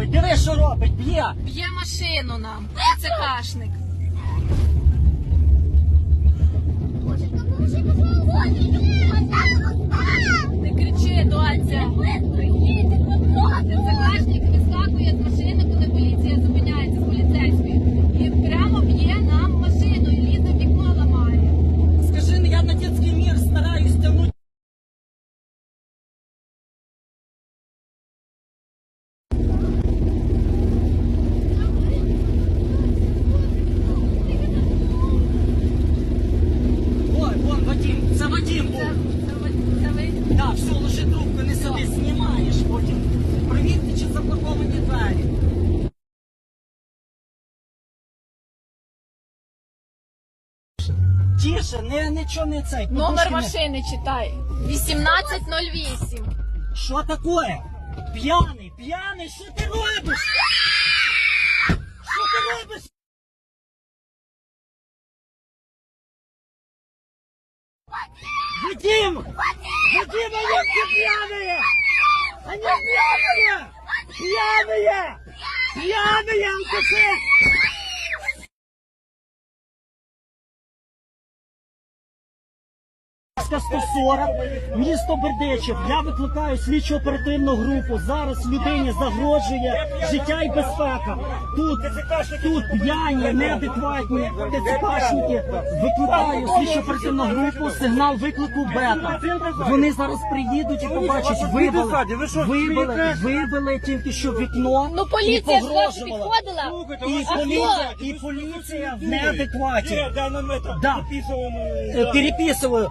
робить? Диви, що робить, б'є. Б'є машину нам. Це кашник. Не кричи, доця. Це кашник вискакує з машини, коли поліція зупиняється з поліцейської. І прямо б'є нам машину і лізе в вікно ламає. Скажи, ну, я на дитячий мір стараюсь тягнути. Ой, вон Вадим, це Вадим був. Це ви- це ви? Так, все, ложи трубку, не сиди, знімаєш потім. Провірте, чи заблоковані двері. Тише, не, нічого не цей. Номер подушки не- машини читай. 1808. Що таке? П'яний, п'яний, що ти робиш? Що ти робиш? Вадим! Вадим, они все пьяные! Они пьяные! Пьяные! Пьяные алкаши! 140, місто Бердичів. Я викликаю слідчо оперативну групу. Зараз людині загрожує життя і безпека. Тут, тут п'яні, неадекватні ТЦКшники. Викликаю слідчо оперативну групу, сигнал виклику бета. Вони зараз приїдуть і побачать, вибили, вибили, вибили тільки що вікно. Ну поліція ж ваша підходила. І поліція, і поліція в неадекваті. Да, записываем. Е, Переписую.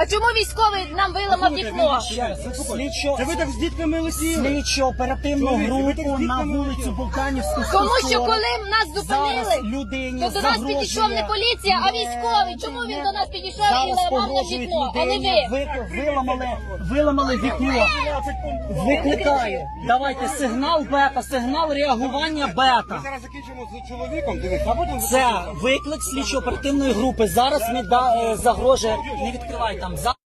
А чому військовий нам виламав вікно? Слідчо, Це ви так з дітками летіли? слідчо оперативну Чоловік, ви так групу на вулицю летіли? Болтанівську. Тому що 140. коли нас Зараз зупинили, людині то до нас загрожує підійшов не поліція, а військовий. Чому він до нас підійшов і Зараз ламав на погрожують вікно, а не людині. ви? Ви- Виламали, виламали вікно. Викликаю. Давайте сигнал бета, сигнал реагування бета. Зараз закінчимо з чоловіком, дивись, а потім... Це виклик слідчо оперативної групи. Зараз не да, е, загрожує. Не відкривай thumbs up.